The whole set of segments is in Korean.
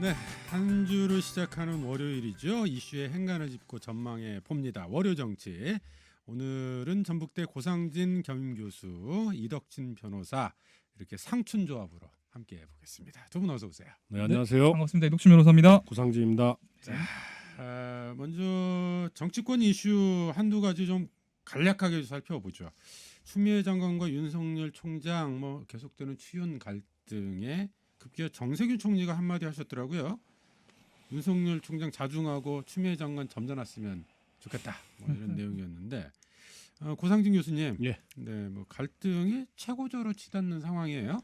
네, 한 주를 시작하는 월요일이죠. 이슈의 행간을 짚고 전망해 봅니다. 월요 정치. 오늘은 전북대 고상진 겸임 교수, 이덕진 변호사 이렇게 상춘 조합으로 함께 해 보겠습니다. 두 분 어서 오세요. 네, 안녕하세요. 반갑습니다. 이독신 변호사입니다. 고상지입니다. 아, 먼저 정치권 이슈 한두 가지 좀 간략하게 살펴보죠. 추미애 장관과 윤석열 총장 뭐 계속되는 추윤 갈등에 급기야 정세균 총리가 한마디 하셨더라고요. 윤석열 총장 자중하고 추미애 장관 점잖았으면 좋겠다. 뭐 이런 내용이었는데 어, 고상진 교수님, 예. 네, 뭐 갈등이 최고조로 치닫는 상황이에요.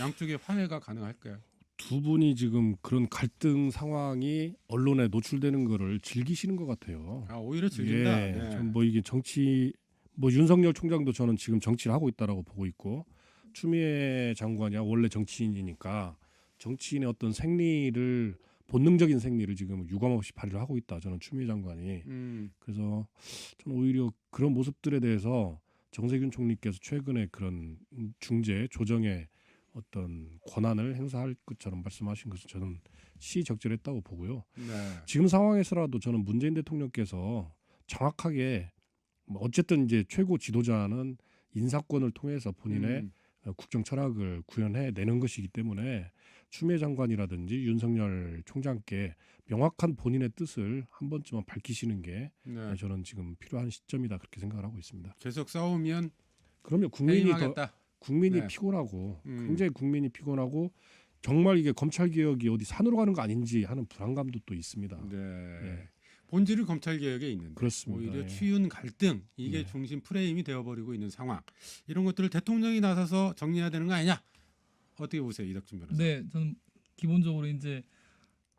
양쪽의 화해가 가능할까요? 두 분이 지금 그런 갈등 상황이 언론에 노출되는 거를 즐기시는 것 같아요. 아 오히려 즐긴다. 예, 네. 좀뭐 이게 정치 뭐 윤석열 총장도 저는 지금 정치를 하고 있다라고 보고 있고 추미애 장관이야 원래 정치인이니까 정치인의 어떤 생리를 본능적인 생리를 지금 유감없이 발휘를 하고 있다. 저는 추미애 장관이 음, 그래서 저는 오히려 그런 모습들에 대해서 정세균 총리께서 최근에 그런 중재 조정의 어떤 권한을 행사할 것처럼 말씀하신 것은 저는 시적절했다고 보고요. 네. 지금 상황에서라도 저는 문재인 대통령께서 정확하게 뭐 어쨌든 이제 최고 지도자는 인사권을 통해서 본인의 음, 어, 국정 철학을 구현해 내는 것이기 때문에 추미애 장관이라든지 윤석열 총장께 명확한 본인의 뜻을 한 번쯤은 밝히시는 게 네. 저는 지금 필요한 시점이다 그렇게 생각을 하고 있습니다. 계속 싸우면 그러면 국민이 더. 국민이 네. 피곤하고 음. 굉장히 국민이 피곤하고 정말 이게 검찰 개혁이 어디 산으로 가는 거 아닌지 하는 불안감도 또 있습니다. 네. 예. 본질은 검찰 개혁에 있는데 그렇습니다. 오히려 예. 추윤 갈등 이게 네. 중심 프레임이 되어버리고 있는 상황 이런 것들을 대통령이 나서서 정리해야 되는 거 아니냐? 어떻게 보세요, 이덕준 변호사? 네, 저는 기본적으로 이제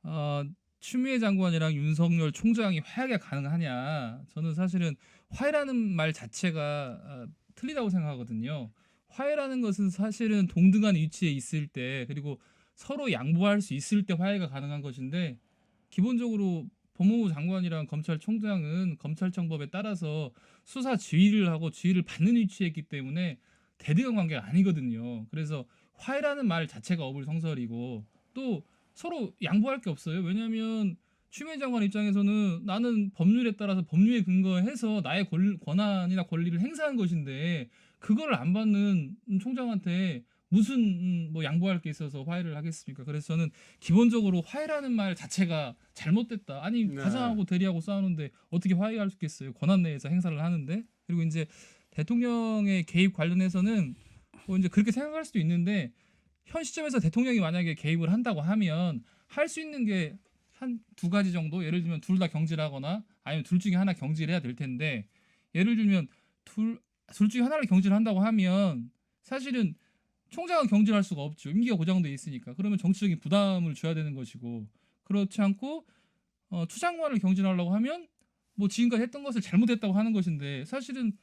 어, 추미애 장관이랑 윤석열 총장이 화해가 가능하냐? 저는 사실은 화해라는 말 자체가 어, 틀리다고 생각하거든요. 화해라는 것은 사실은 동등한 위치에 있을 때 그리고 서로 양보할 수 있을 때 화해가 가능한 것인데 기본적으로 법무부 장관이랑 검찰총장은 검찰청법에 따라서 수사 지휘를 하고 지휘를 받는 위치에 있기 때문에 대등한 관계가 아니거든요. 그래서 화해라는 말 자체가 어불성설이고 또 서로 양보할 게 없어요. 왜냐하면 추미애 장관 입장에서는 나는 법률에 따라서 법률에 근거해서 나의 권- 권한이나 권리를 행사한 것인데 그거를 안 받는 총장한테 무슨 음, 뭐 양보할 게 있어서 화해를 하겠습니까? 그래서 저는 기본적으로 화해라는 말 자체가 잘못됐다. 아니 네. 가장하고 대리하고 싸우는데 어떻게 화해할 수 있겠어요? 권한 내에서 행사를 하는데 그리고 이제 대통령의 개입 관련해서는 뭐 이제 그렇게 생각할 수도 있는데 현 시점에서 대통령이 만약에 개입을 한다고 하면 할 수 있는 게 한 두 가지 정도 예를 들면 둘 다 경질하거나 아니면 둘 중에 하나 경질해야 될 텐데 예를 들면 둘, 둘 중에 하나를 경질한다고 하면 사실은 총장은 경질할 수가 없죠 임기가 고정돼 있으니까 그러면 정치적인 부담을 줘야 되는 것이고 그렇지 않고 어, 추장관을 경질하려고 하면 뭐 지금까지 했던 것을 잘못했다고 하는 것인데 사실은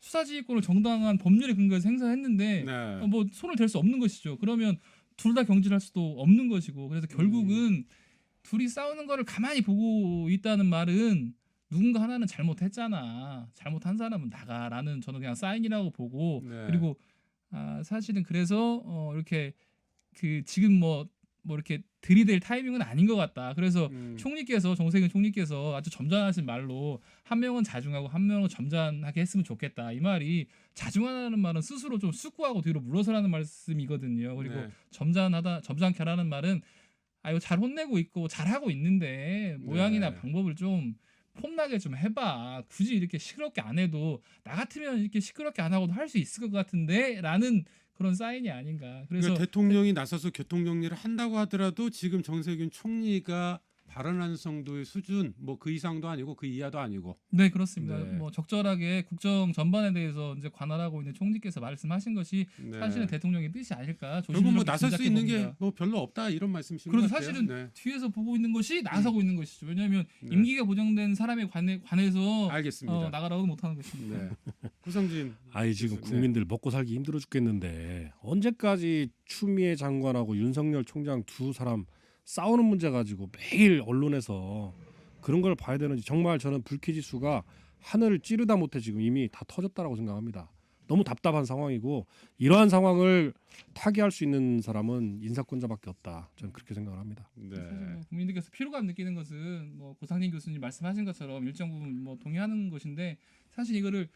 수사지휘권을 정당한 법률에 근거해서 행사했는데 네. 어, 뭐 손을 댈 수 없는 것이죠. 그러면 둘 다 경질할 수도 없는 것이고 그래서 결국은 둘이 싸우는 거를 가만히 보고 있다는 말은 누군가 하나는 잘못했잖아. 잘못한 사람은 나가라는 저는 그냥 사인이라고 보고 네. 그리고 아, 사실은 그래서 어, 이렇게 그 지금 뭐뭐 이렇게 들이댈 타이밍은 아닌 것 같다. 그래서 음, 총리께서 정세균 총리께서 아주 점잖으신 말로 한 명은 자중하고 한 명은 점잖하게 했으면 좋겠다. 이 말이 자중하라는 말은 스스로 좀 쑥구하고 뒤로 물러서라는 말씀이거든요. 그리고 네. 점잖하다 점잖게 하라는 말은 아유 잘 혼내고 있고 잘 하고 있는데 모양이나 네. 방법을 좀 폼나게 좀 해봐. 굳이 이렇게 시끄럽게 안 해도 나 같으면 이렇게 시끄럽게 안 하고도 할 수 있을 것 같은데라는 그런 사인이 아닌가. 그래서 그러니까 대통령이 나서서 교통 정리를 한다고 하더라도 지금 정세균 총리가 발언한 정도의 수준 뭐 그 이상도 아니고 그 이하도 아니고 네 그렇습니다. 네. 뭐 적절하게 국정 전반에 대해서 이제 관할하고 있는 총리께서 말씀하신 것이 네. 사실은 대통령의 뜻이 아닐까. 결국 뭐 나설 수 있는 게. 뭐 별로 없다 이런 말씀이신 그래서 것 같아요. 사실은 네. 뒤에서 보고 있는 것이 나서고 있는 것이죠. 왜냐하면 네. 임기가 보장된 사람에 관해, 관해서 알겠습니다. 어, 나가라고 못하는 것입니다. 네. 구성진 아이 지금 네. 국민들 먹고 살기 힘들어 죽겠는데 언제까지 추미애 장관하고 윤석열 총장 두 사람 싸우는 문제 가지고 매일 언론에서 그런 걸 봐야 되는지 정말 저는 불쾌 지수가 하늘을 찌르다 못해 지금 이미 다 터졌다라고 생각합니다. 너무 답답한 상황이고 이러한 상황을 타개할 수 있는 사람은 인사권자밖에 없다. 저는 그렇게 생각을 합니다. 네. 사실 뭐 국민들께서 피로감 느끼는 것은 뭐 고상진 교수님 말씀하신 것처럼 일정 부분 뭐 동의하는 것인데 사실 이거를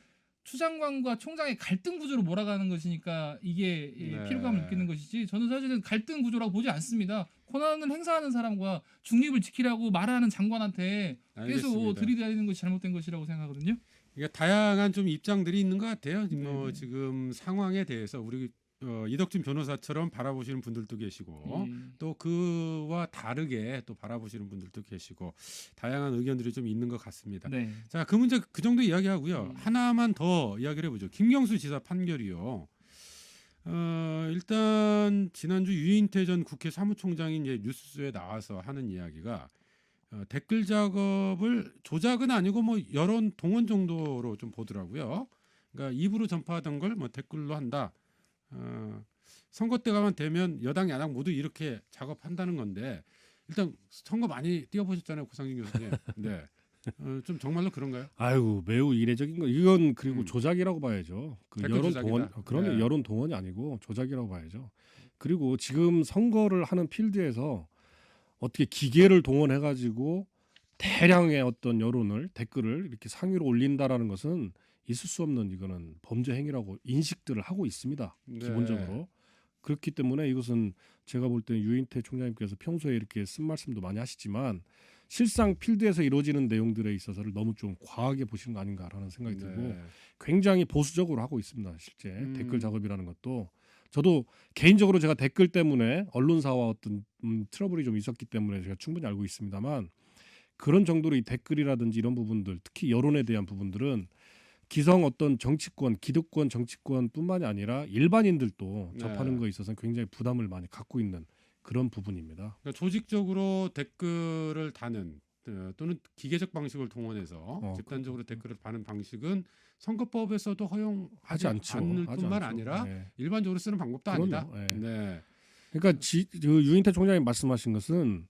추장관과 총장의 갈등 구조로 몰아가는 것이니까 이게 예, 네. 피로감을 느끼는 것이지 저는 사실은 갈등 구조라고 보지 않습니다. 권한을 행사하는 사람과 중립을 지키라고 말하는 장관한테 계속 알겠습니다. 들이대는 것이 잘못된 것이라고 생각하거든요. 이게 다양한 좀 입장들이 있는 것 같아요. 뭐 네네. 지금 상황에 대해서 우리 어, 이덕진 변호사처럼 바라보시는 분들도 계시고 예. 또 그와 다르게 또 바라보시는 분들도 계시고 다양한 의견들이 좀 있는 것 같습니다. 네. 자, 그 문제 그 정도 이야기하고요. 음. 하나만 더 이야기를 해보죠. 김경수 지사 판결이요. 어, 일단 지난주 유인태 전 국회 사무총장이 이제 뉴스에 나와서 하는 이야기가 어, 댓글 작업을 조작은 아니고 뭐 여론 동원 정도로 좀 보더라고요. 그러니까 입으로 전파하던 걸 뭐 댓글로 한다. 어, 선거 때가만 되면 여당 야당 모두 이렇게 작업한다는 건데 일단 선거 많이 뛰어보셨잖아요, 고상진 교수님. 네. 어, 좀 정말로 그런가요? 아유 매우 이례적인 거 이건 그리고 음. 조작이라고 봐야죠. 그 댓글 여론 조작이다. 동원 그런 네. 여론 동원이 아니고 조작이라고 봐야죠. 그리고 지금 선거를 하는 필드에서 어떻게 기계를 동원해 가지고 대량의 어떤 여론을 댓글을 이렇게 상위로 올린다라는 것은 있을 수 없는 이거는 범죄 행위라고 인식들을 하고 있습니다. 네. 기본적으로 그렇기 때문에 이것은 제가 볼 때는 유인태 총장님께서 평소에 이렇게 쓴 말씀도 많이 하시지만 실상 필드에서 이루어지는 내용들에 있어서를 너무 좀 과하게 보시는 거 아닌가라는 생각이 들고 네. 굉장히 보수적으로 하고 있습니다. 실제 음. 댓글 작업이라는 것도 저도 개인적으로 제가 댓글 때문에 언론사와 어떤 음, 트러블이 좀 있었기 때문에 제가 충분히 알고 있습니다만 그런 정도로 이 댓글이라든지 이런 부분들 특히 여론에 대한 부분들은 기성 어떤 정치권, 기득권 정치권뿐만이 아니라 일반인들도 네. 접하는 거에 있어서 굉장히 부담을 많이 갖고 있는 그런 부분입니다. 그러니까 조직적으로 댓글을 다는 어, 또는 기계적 방식을 동원해서 어, 집단적으로 댓글을 다는 방식은 선거법에서도 허용하지 하지 않죠. 않을 뿐만 않죠. 아니라 네. 일반적으로 쓰는 방법도 그럼요. 아니다. 네. 네. 그러니까 지, 그 유인태 총장님 말씀하신 것은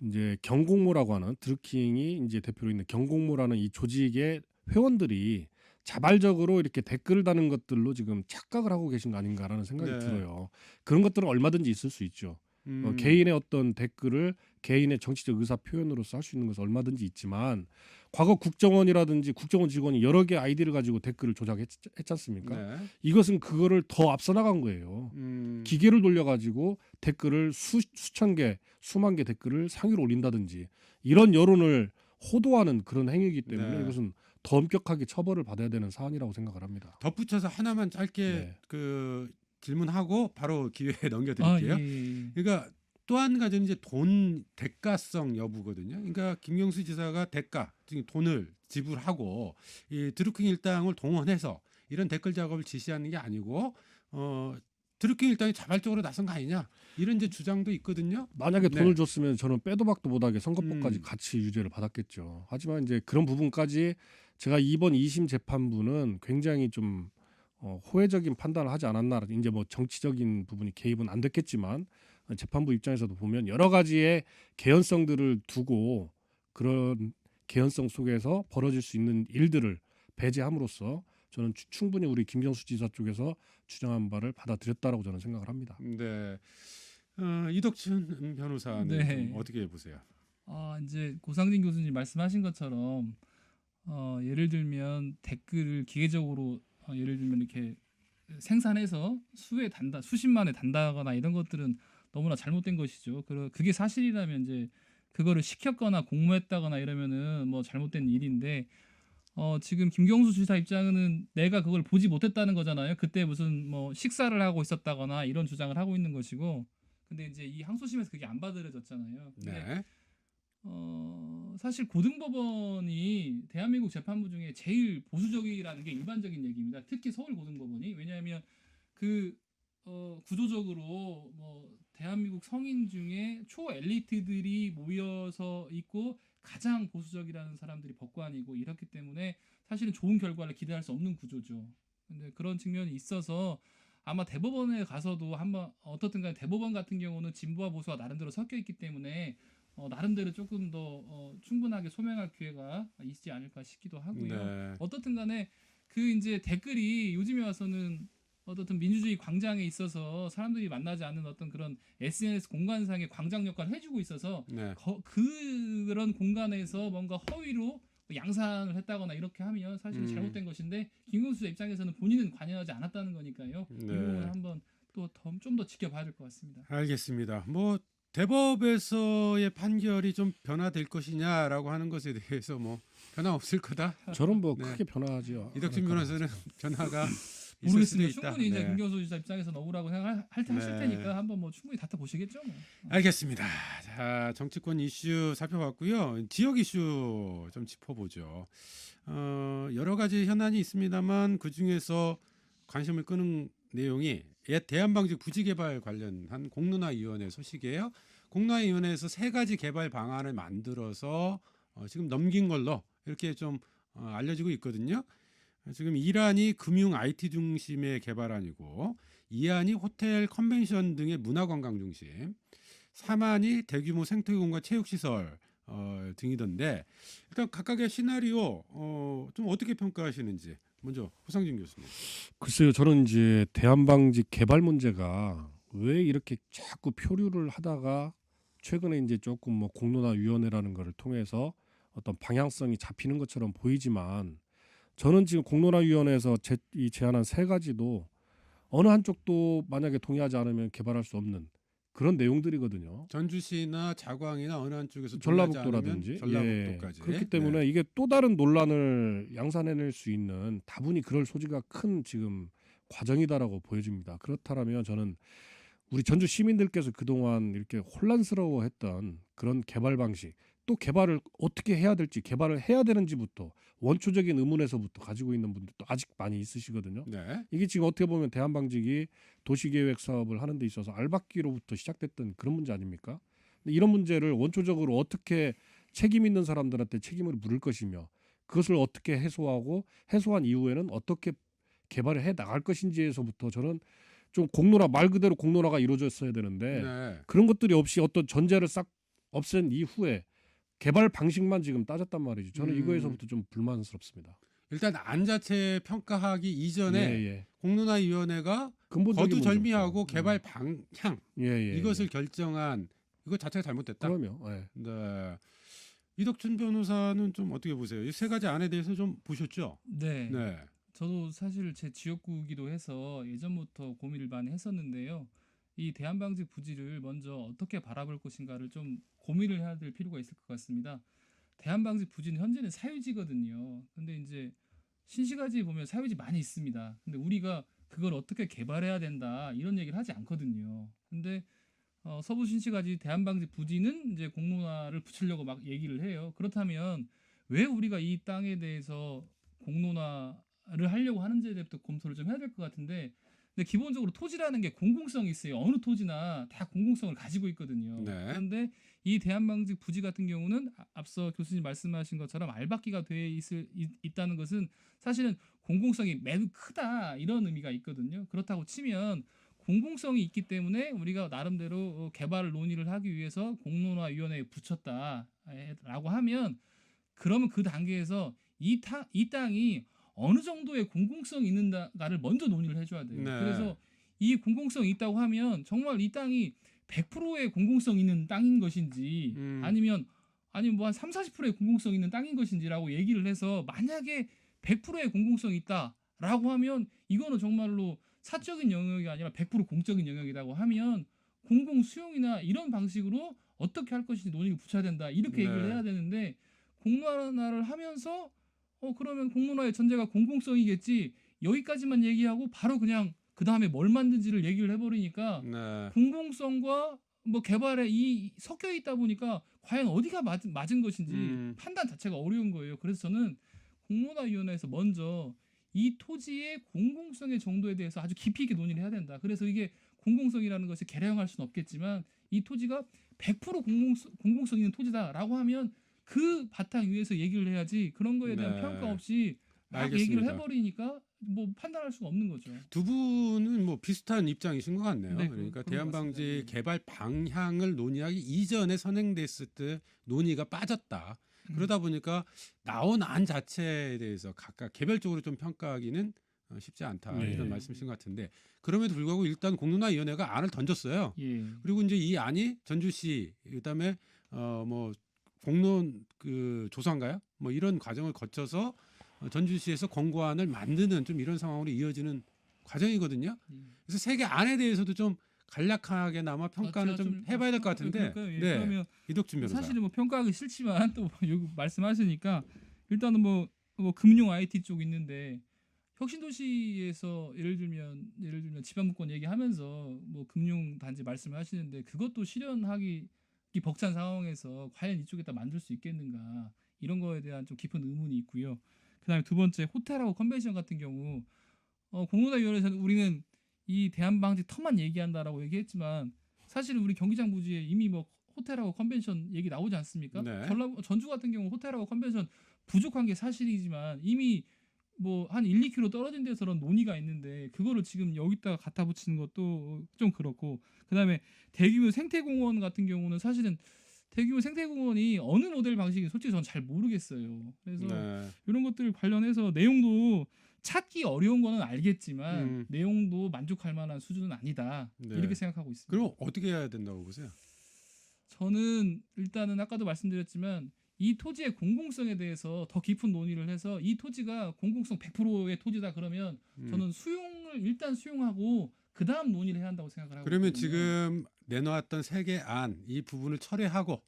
이제 경공모라고 하는 드루킹이 이제 대표로 있는 경공모라는 이 조직의 회원들이 자발적으로 이렇게 댓글을 다는 것들로 지금 착각을 하고 계신 거 아닌가라는 생각이 네. 들어요. 그런 것들은 얼마든지 있을 수 있죠. 음, 어, 개인의 어떤 댓글을 개인의 정치적 의사 표현으로서 할 수 있는 것은 얼마든지 있지만 과거 국정원이라든지 국정원 직원이 여러 개 아이디를 가지고 댓글을 조작했지 않습니까? 네. 이것은 그거를 더 앞서 나간 거예요. 음, 기계를 돌려가지고 댓글을 수, 수천 개, 수만 개 댓글을 상위로 올린다든지 이런 여론을 호도하는 그런 행위이기 때문에 네. 이것은 더 엄격하게 처벌을 받아야 되는 사안이라고 생각을 합니다. 덧붙여서 하나만 짧게 네. 그 질문하고 바로 기회에 아, 넘겨드릴게요. 예. 그러니까 또 한 가지는 이제 돈 대가성 여부거든요. 그러니까 김경수 지사가 대가, 즉 돈을 지불하고 이 드루킹 일당을 동원해서 이런 댓글 작업을 지시하는 게 아니고 어 드루킹 일당이 자발적으로 나선 거 아니냐 이런 이제 주장도 있거든요. 만약에 네. 돈을 줬으면 저는 빼도 박도 못하게 선거법까지 음. 같이 유죄를 받았겠죠. 하지만 이제 그런 부분까지 제가 이번 2심 재판부는 굉장히 좀 어, 호혜적인 판단을 하지 않았나. 이제 뭐 정치적인 부분이 개입은 안 됐겠지만 재판부 입장에서도 보면 여러 가지의 개연성들을 두고 그런 개연성 속에서 벌어질 수 있는 일들을 배제함으로써 저는 추- 충분히 우리 김경수 지사 쪽에서 주장한 바를 받아들였다라고 저는 생각을 합니다. 네. 어, 이덕춘 변호사는 네. 좀 어떻게 보세요? 아 이제 고상진 교수님 말씀하신 것처럼 어, 예를 들면 댓글을 기계적으로 어, 예를 들면 이렇게 생산해서 수에 단다 수십만에 단다거나 이런 것들은 너무나 잘못된 것이죠. 그 그게 사실이라면 이제 그거를 시켰거나 공모했다거나 이러면은 뭐 잘못된 일인데 어 지금 김경수 지사 입장은 내가 그걸 보지 못했다는 거잖아요. 그때 무슨 뭐 식사를 하고 있었다거나 이런 주장을 하고 있는 것이고 근데 이제 이 항소심에서 그게 안 받아들여졌잖아요. 근데 네. 어, 사실 고등법원이 대한민국 재판부 중에 제일 보수적이라는 게 일반적인 얘기입니다. 특히 서울 고등법원이 왜냐하면 그 어, 구조적으로 뭐 대한민국 성인 중에 초 엘리트들이 모여서 있고 가장 보수적이라는 사람들이 법관이고 이렇기 때문에 사실은 좋은 결과를 기대할 수 없는 구조죠. 근데 그런 측면이 있어서 아마 대법원에 가서도 한번 어떻든 간에 대법원 같은 경우는 진보와 보수가 나름대로 섞여 있기 때문에 어, 나름대로 조금 더 어, 충분하게 소명할 기회가 있지 않을까 싶기도 하고요. 네. 어떻든 간에 그 이제 댓글이 요즘에 와서는 어떤 민주주의 광장에 있어서 사람들이 만나지 않는 어떤 그런 SNS 공간상의 광장 역할을 해주고 있어서 네. 거- 그런 공간에서 뭔가 허위로 뭐 양산을 했다거나 이렇게 하면 사실 음. 은 잘못된 것인데 김경수 입장에서는 본인은 관여하지 않았다는 거니까요. 네. 이 부분을 한번 또좀더 지켜봐야 될 것 같습니다. 알겠습니다. 뭐 대법에서의 판결이 좀 변화될 것이냐라고 하는 것에 대해서 뭐 변화 없을 거다. 저는 뭐 네. 크게 변화하지요. 이덕진. 변호사는 변화가 있을 수도 모르겠습니다. 있다. 충분히 이제 네. 김경수 지사 입장에서는 억울하고 생각할 할 테- 하실 네. 테니까 한번 뭐 충분히 다퉈 보시겠죠. 뭐. 알겠습니다. 자, 정치권 이슈 살펴봤고요. 지역 이슈 좀 짚어보죠. 어, 여러 가지 현안이 있습니다만 그 중에서 관심을 끄는 내용이 옛 대한방직 부지개발 관련한 공론화위원회 소식이에요. 공론화위원회에서 세 가지 개발 방안을 만들어서 어, 지금 넘긴 걸로 이렇게 좀 어, 알려지고 있거든요. 지금 1안이 금융 IT 중심의 개발안이고 2안이 호텔 컨벤션 등의 문화관광 중심 3안이 대규모 생태공간 체육시설 어, 등이던데 일단 각각의 시나리오 어, 좀 어떻게 평가하시는지 먼저 호상진 교수님. 글쎄요, 저는 이제 대한방직 개발 문제가 왜 이렇게 자꾸 표류를 하다가 최근에 이제 조금 뭐 공론화 위원회라는 것을 통해서 어떤 방향성이 잡히는 것처럼 보이지만 저는 지금 공론화 위원회에서 제, 이 제안한 세 가지도 어느 한쪽도 만약에 동의하지 않으면 개발할 수 없는 그런 내용들이거든요. 전주시나 자광이나 어느 한쪽에서 전라북도라든지 않으면 예. 전라북도까지. 그렇기 때문에 이게 또 다른 논란을 양산해낼 수 있는 다분히 그럴 소지가 큰 지금 과정이다라고 보여집니다. 그렇다면 저는 우리 전주 시민들께서 그동안 이렇게 혼란스러워했던 그런 개발 방식 또 개발을 어떻게 해야 될지 개발을 해야 되는지부터 원초적인 의문에서부터 가지고 있는 분들도 아직 많이 있으시거든요. 네. 이게 지금 어떻게 보면 대한방직이 도시계획 사업을 하는 데 있어서 알박기로부터 시작됐던 그런 문제 아닙니까? 이런 문제를 원초적으로 어떻게 책임 있는 사람들한테 책임을 물을 것이며 그것을 어떻게 해소하고 해소한 이후에는 어떻게 개발을 해 나갈 것인지에서부터 저는 좀 공론화 말 그대로 공론화가 이루어졌어야 되는데 네. 그런 것들이 없이 어떤 전제를 싹 없앤 이후에 개발 방식만 지금 따졌단 말이죠. 저는 음. 이거에서부터 좀 불만스럽습니다. 일단 안 자체 평가하기 이전에 예, 예. 공론화위원회가 거두절미하고 문제부터. 개발 방향 예, 예, 이것을 예. 결정한 이거 자체가 잘못됐다. 그럼요. 예. 네. 이덕춘 변호사는 좀 어떻게 보세요? 이 세 가지 안에 대해서 좀 보셨죠? 네. 네. 저도 사실 제 지역구이기도 해서 예전부터 고민을 많이 했었는데요. 이 대한방직 부지를 먼저 어떻게 바라볼 것인가를 좀 고민을 해야 될 필요가 있을 것 같습니다. 대한방직 부지는 현재는 사유지거든요. 근데 이제 신시가지 보면 사유지 많이 있습니다. 근데 우리가 그걸 어떻게 개발해야 된다 이런 얘기를 하지 않거든요. 근데 어, 서부 신시가지 대한방직 부지는 이제 공론화를 붙이려고 막 얘기를 해요. 그렇다면 왜 우리가 이 땅에 대해서 공론화를 하려고 하는지에 대해서 검토를 좀 해야 될 것 같은데 근데 기본적으로 토지라는 게 공공성이 있어요. 어느 토지나 다 공공성을 가지고 있거든요. 네. 그런데 이 대한방직 부지 같은 경우는 아- 앞서 교수님 말씀하신 것처럼 알박기가 돼 있을 있, 있다는 것은 사실은 공공성이 매우 크다 이런 의미가 있거든요. 그렇다고 치면 공공성이 있기 때문에 우리가 나름대로 어, 개발을 논의를 하기 위해서 공론화위원회에 붙였다라고 하면 그러면 그 단계에서 이, 타, 이 땅이 어느 정도의 공공성이 있는가를 먼저 논의를 해줘야 돼요. 네. 그래서 이 공공성이 있다고 하면 정말 이 땅이 100%의 공공성 있는 땅인 것인지 음. 아니면 아니면 뭐 한 3, 40%의 공공성 있는 땅인 것인지라고 얘기를 해서 만약에 100%의 공공성이 있다라고 하면 이거는 정말로 사적인 영역이 아니라 100% 공적인 영역이라고 하면 공공 수용이나 이런 방식으로 어떻게 할 것인지 논의를 붙여야 된다 이렇게 네. 얘기를 해야 되는데 공론화를 하면서 어 그러면 공론화의 전제가 공공성이겠지 여기까지만 얘기하고 바로 그냥 그 다음에 뭘 만든지를 얘기를 해버리니까 네. 공공성과 뭐 개발에 이 섞여 있다 보니까 과연 어디가 맞, 맞은 것인지 음. 판단 자체가 어려운 거예요. 그래서 저는 공론화위원회에서 먼저 이 토지의 공공성의 정도에 대해서 아주 깊이 있게 논의를 해야 된다. 그래서 이게 공공성이라는 것이 개량할 수는 없겠지만 이 토지가 100% 공공성, 공공성 있는 토지다라고 하면 그 바탕 위에서 얘기를 해야지 그런 거에 대한 네. 평가 없이 막 알겠습니다. 얘기를 해버리니까 뭐 판단할 수가 없는 거죠. 두 분은 뭐 비슷한 입장이신 것 같네요. 네, 그러니까 대한방지. 네. 개발 방향을 논의하기 이전에 선행됐을 때 논의가 빠졌다. 그러다 보니까 나온 안 자체에 대해서 각각 개별적으로 좀 평가하기는 어, 쉽지 않다 네. 이런 말씀이신 것 같은데 그럼에도 불구하고 일단 공론화위원회가 안을 던졌어요. 예. 그리고 이제 이 안이 전주시 그다음에 어뭐 공론 그 조사인가요? 뭐 이런 과정을 거쳐서 어, 전주시에서 권고안을 만드는 좀 이런 상황으로 이어지는 과정이거든요. 음. 그래서 세계 안에 대해서도 좀 간략하게나마 평가는 아, 제가 좀 해봐야 될 것 같은데. 예, 네. 그러면 이덕준 변호사. 사실은 뭐 평가하기 싫지만 또 여기 말씀하시니까 일단은 뭐, 뭐 금융 IT 쪽 있는데 혁신도시에서 예를 들면 예를 들면 지방분권 얘기하면서 뭐 금융 단지 말씀을 하시는데 그것도 실현하기 이 벅찬 상황에서 과연 이쪽에다 만들 수 있겠는가 이런 거에 대한 좀 깊은 의문이 있고요. 그다음에 두 번째 호텔하고 컨벤션 같은 경우 어, 공론화위원회에서는 우리는 이 대한방지 터만 얘기한다라고 얘기했지만 사실은 우리 경기장 부지에 이미 뭐 호텔하고 컨벤션 얘기 나오지 않습니까? 네. 전라 전주 같은 경우 호텔하고 컨벤션 부족한 게 사실이지만 이미 뭐 한 1, 2km 떨어진 데서는 논의가 있는데 그거를 지금 여기다가 갖다 붙이는 것도 좀 그렇고 그다음에 대규모 생태공원 같은 경우는 사실은 대규모 생태공원이 어느 모델 방식이 솔직히 저는 잘 모르겠어요. 그래서 네. 이런 것들 관련해서 내용도 찾기 어려운 거는 알겠지만 음. 내용도 만족할 만한 수준은 아니다 네. 이렇게 생각하고 있습니다. 그럼 어떻게 해야 된다고 보세요? 저는 일단은 아까도 말씀드렸지만 이 토지의 공공성에 대해서 더 깊은 논의를 해서 이 토지가 공공성 100%의 토지다 그러면 음. 저는 수용을 일단 수용하고 그 다음 논의를 해야 한다고 생각을 하고 그러면 있거든요. 지금 내놓았던 세 개 안 이 부분을 철회하고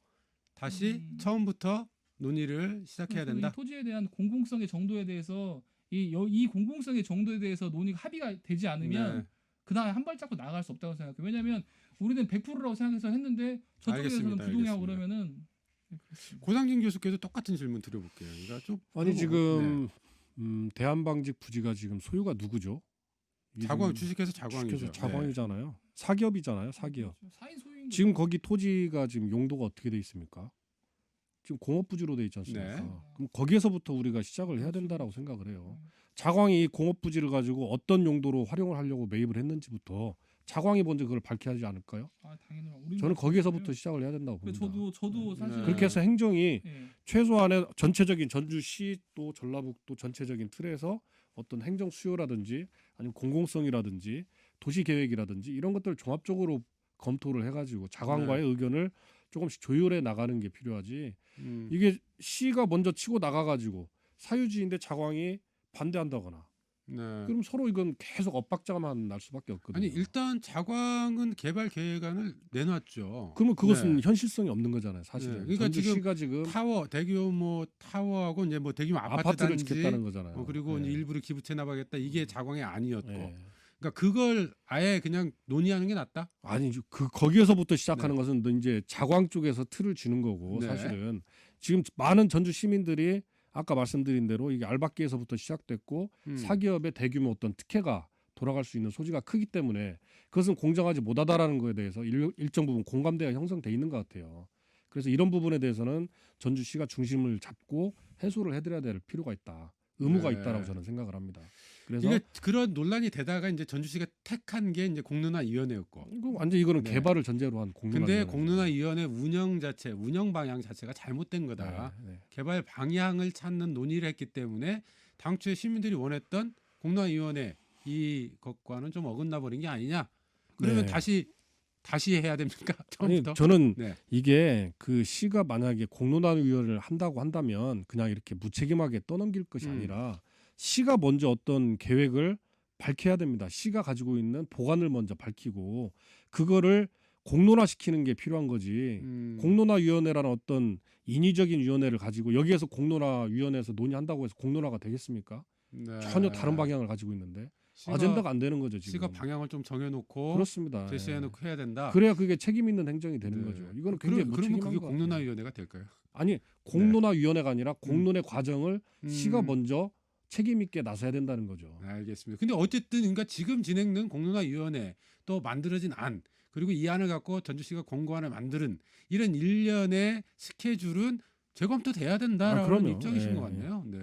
다시 음. 처음부터 논의를 시작해야 된다. 이 토지에 대한 공공성의 정도에 대해서 이, 여- 이 공공성의 정도에 대해서 논의가 합의가 되지 않으면 네. 그 다음에 한 발짝도 나아갈 수 없다고 생각해요. 왜냐하면 우리는 100%라고 생각해서 했는데 저쪽에서는 알겠습니다. 그러면은. 고상진 교수께도 똑같은 질문 드려볼게요. 그러니까 좀 아니 지금 음, 대한방직 부지가 지금 소유가 누구죠? 네. 자광 주식회사 자광이죠. 주식회사 자광이잖아요. 사기업이잖아요. 사기업. 그렇죠. 지금 거죠. 거기 토지가 지금 용도가 어떻게 돼 있습니까? 지금 공업 부지로 돼 있지 않습니까? 네. 그럼 거기에서부터 우리가 시작을 해야 된다라고 생각을 해요. 자광이 공업 부지를 가지고 어떤 용도로 활용을 하려고 매입을 했는지부터 자광이 먼저 그걸 밝혀야 하지 않을까요? 아 당연히 우리 저는 거기에서부터 시작을 해야 된다고 그 봅니다. 저도 저도 사실 네. 그렇게 해서 행정이 예. 최소한의 전체적인 전주시 또 전라북도 전체적인 틀에서 어떤 행정 수요라든지 아니면 공공성이라든지 도시 계획이라든지 이런 것들을 종합적으로 검토를 해가지고 자광과의 의견을 조금씩 조율해 나가는 게 필요하지. 음. 이게 시가 먼저 치고 나가가지고 사유지인데 자광이 반대한다거나 네. 그럼 서로 이건 계속 엇박자만 날 수밖에 없거든요. 아니 일단 자광은 개발 계획안을 내놨죠. 그러면 그것은 네. 현실성이 없는 거잖아요, 사실은. 네, 그러니까 지금 전주시가 지금 타워 대규모 타워하고 이제 뭐 대규모 아파트 아파트를 단지 짓겠다는 거잖아요. 어, 그리고 네. 일부를 기부채 나가겠다 이게 자광이 아니었고 네. 그러니까 그걸 아예 그냥 논의하는 게 낫다. 아니 그 거기에서부터 시작하는 네. 것은 또 이제 자광 쪽에서 틀을 쥐는 거고 네. 사실은 지금 많은 전주 시민들이 아까 말씀드린 대로 이게 알박기에서부터 시작됐고 음. 사기업의 대규모 어떤 특혜가 돌아갈 수 있는 소지가 크기 때문에 그것은 공정하지 못하다라는 거에 대해서 일, 일정 부분 공감대가 형성돼 있는 것 같아요. 그래서 이런 부분에 대해서는 전주시가 중심을 잡고 해소를 해드려야 될 필요가 있다. 의무가 네. 있다라고 저는 생각을 합니다. 그래서 이게 그런 논란이 되다가 이제 전주시가 택한 게 이제 공론화위원회였고. 이거 완전 이거는 네. 개발을 전제로 한 공론화. 근데 공론화위원회 운영 자체, 운영 방향 자체가 잘못된 거다. 네, 네. 개발 방향을 찾는 논의를 했기 때문에 당초에 시민들이 원했던 공론화위원회 이 것과는 좀 어긋나 버린 게 아니냐. 그러면 네. 다시 다시 해야 됩니까? 아니 처음부터. 저는 네. 이게 그 시가 만약에 공론화 위원회를 한다고 한다면 그냥 이렇게 무책임하게 떠넘길 것이 음. 아니라 시가 먼저 어떤 계획을 밝혀야 됩니다. 시가 가지고 있는 보관을 먼저 밝히고 그거를 공론화시키는 게 필요한 거지. 음, 공론화위원회라는 어떤 인위적인 위원회를 가지고 여기에서 공론화위원회에서 논의한다고 해서 공론화가 되겠습니까? 네. 전혀 다른 방향을 가지고 있는데 시가, 아젠다가 안 되는 거죠 지금. 시가 방향을 좀 정해놓고 그렇습니다. 제시해놓고 해야 된다. 그래야 그게 책임 있는 행정이 되는 네. 거죠. 이거는 굉장히 그러면 무책임한 그게. 공론화위원회가 될까요? 아니 공론화위원회가 아니라 공론의 과정을 음, 시가 먼저 책임 있게 나서야 된다는 거죠. 알겠습니다. 근데 어쨌든 그러니까 지금 진행된 공론화위원회 또 만들어진 안 그리고 이 안을 갖고 전주시가 공고안을 만드는 이런 일련의 스케줄은 재검토 돼야 된다라는 아. 입장이신 예, 것 같네요. 네.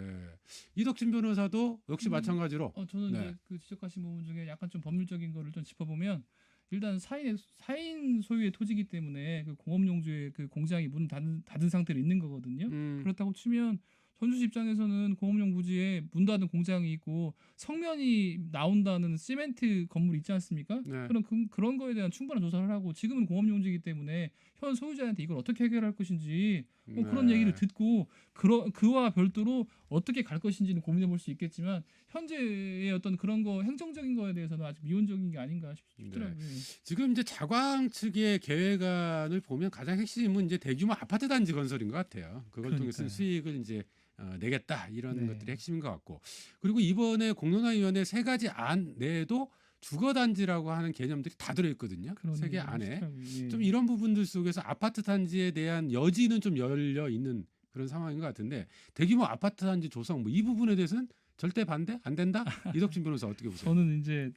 이덕진 변호사도 역시 음. 마찬가지로 어 저는 네. 이제 그 지적하신 부분 중에 약간 좀 법률적인 거를 좀 짚어보면 일단 사인 사인 소유의 토지이기 때문에 그 공업용지의 그 공장이 문 닫은, 닫은 상태로 있는 거거든요. 음, 그렇다고 치면 전주시 입장에서는 공업용 부지에 문 닫은 공장이 있고 성면이 나온다는 시멘트 건물 있지 않습니까? 네. 그런 그, 그런 거에 대한 충분한 조사를 하고 지금은 공업용지이기 때문에 현 소유자한테 이걸 어떻게 해결할 것인지 뭐 그런 네. 얘기를 듣고 그러, 그와 별도로 어떻게 갈 것인지는 고민해 볼 수 있겠지만 현재의 어떤 그런 거 행정적인 거에 대해서는 아직 미온적인 게 아닌가 싶- 싶더라고요. 네. 지금 이제 자광 측의 계획안을 보면 가장 핵심은 이제 대규모 아파트 단지 건설인 것 같아요. 그걸 통해서 그러니까요. 수익을 이제 어, 내겠다 이런 네. 것들이 핵심인 것 같고 그리고 이번에 공론화위원회 세 가지 안 내에도 주거 단지라고 하는 개념들이 다 들어있거든요. 그런 세개 얘기를 안에. 예. 좀 이런 부분들 속에서 아파트 단지에 대한 여지는 좀 열려 있는 그런 상황인 것 같은데 대규모 아파트 단지 조성 뭐 이 부분에 대해서는 절대 반대 안 된다 이덕진 변호사 어떻게 보세요? 저는 이제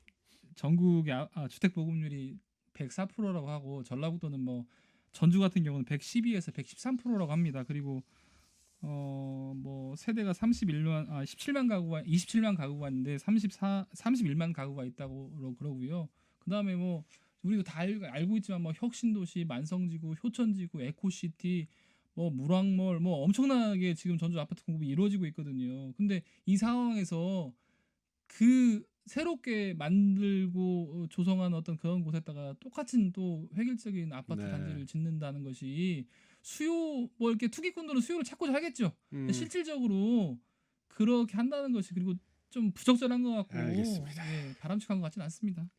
전국의 아, 아, 주택 보급률이 104%라고 하고 전라북도는 뭐 전주 같은 경우는 112에서 113%라고 합니다. 그리고 어 뭐 세대가 31만 아 17만 가구가 27만 가구가 있는데 34 31만 가구가 있다고 그러- 그러고요. 그다음에 뭐 우리도 다 알, 알고 있지만 뭐 혁신도시, 만성지구, 효천지구, 에코시티 뭐 물왕몰 뭐 엄청나게 지금 전주 아파트 공급이 이루어지고 있거든요. 근데 이 상황에서 그 새롭게 만들고 어, 조성한 어떤 그런 곳에다가 똑같은 또 획일적인 아파트 네. 단지를 짓는다는 것이 수요 뭐 이렇게 투기꾼들은 수요를 찾고자 하겠죠. 음, 실질적으로 그렇게 한다는 것이 그리고 좀 부적절한 것 같고 알겠습니다. 예, 바람직한 것 같지는 않습니다.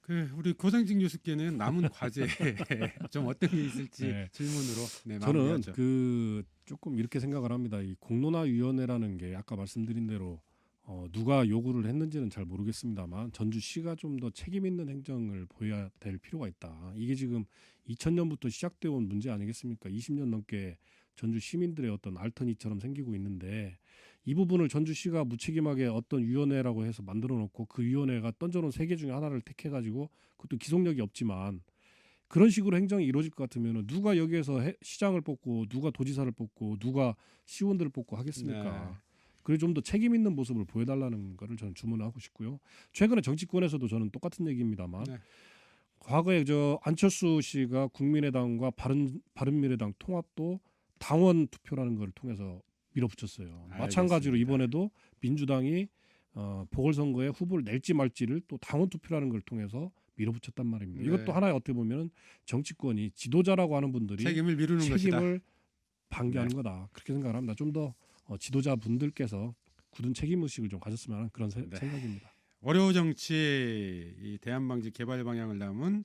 그 우리 고상진 교수께는 남은 과제 좀 어떤 게 있을지 네. 질문으로 네, 저는. 그 조금 이렇게 생각을 합니다. 이 공론화위원회라는 게 아까 말씀드린 대로 어, 누가 요구를 했는지는 잘 모르겠습니다만 전주시가 좀 더 책임 있는 행정을 보여야 될 필요가 있다. 이게 지금 2000년부터 시작되어 온 문제 아니겠습니까? 20년 넘게 전주 시민들의 어떤 알턴이처럼 생기고 있는데 이 부분을 전주시가 무책임하게 어떤 위원회라고 해서 만들어 놓고 그 위원회가 던져놓은 세 개 중에 하나를 택해 가지고 그것도 기속력이 없지만 그런 식으로 행정이 이루어질 것 같으면 누가 여기에서 해- 시장을 뽑고 누가 도지사를 뽑고 누가 시원들을 뽑고 하겠습니까? 네. 그래 좀 더 책임 있는 모습을 보여달라는 거를 저는 주문하고 싶고요. 최근에 정치권에서도 저는 똑같은 얘기입니다만 네. 과거에 저 안철수 씨가 국민의당과 바른 바른미래당 통합도 당원 투표라는 걸 통해서 밀어붙였어요. 마찬가지로 알겠습니다. 이번에도 민주당이 어, 보궐선거에 후보를 낼지 말지를 또 당원 투표라는 걸 통해서 밀어붙였단 말입니다. 네. 이것도 하나의 어떻게 보면은 정치권이 지도자라고 하는 분들이 책임을 미루는 것이다. 책임을 방기하는 네. 거다 그렇게 생각을 합니다. 좀더 어, 지도자 분들께서 굳은 책임 의식을 좀 가졌으면 하는 그런 세- 네. 생각입니다. 월요 정치 이 대한방지 개발 방향을 담은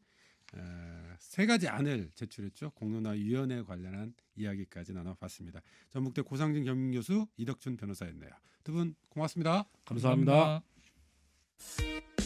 어, 세 가지 안을 제출했죠. 공론화 위원회 관련한 이야기까지 나눠봤습니다. 전북대 고상진 겸임교수 이덕준 변호사였네요. 두 분 고맙습니다. 감사합니다. 감사합니다.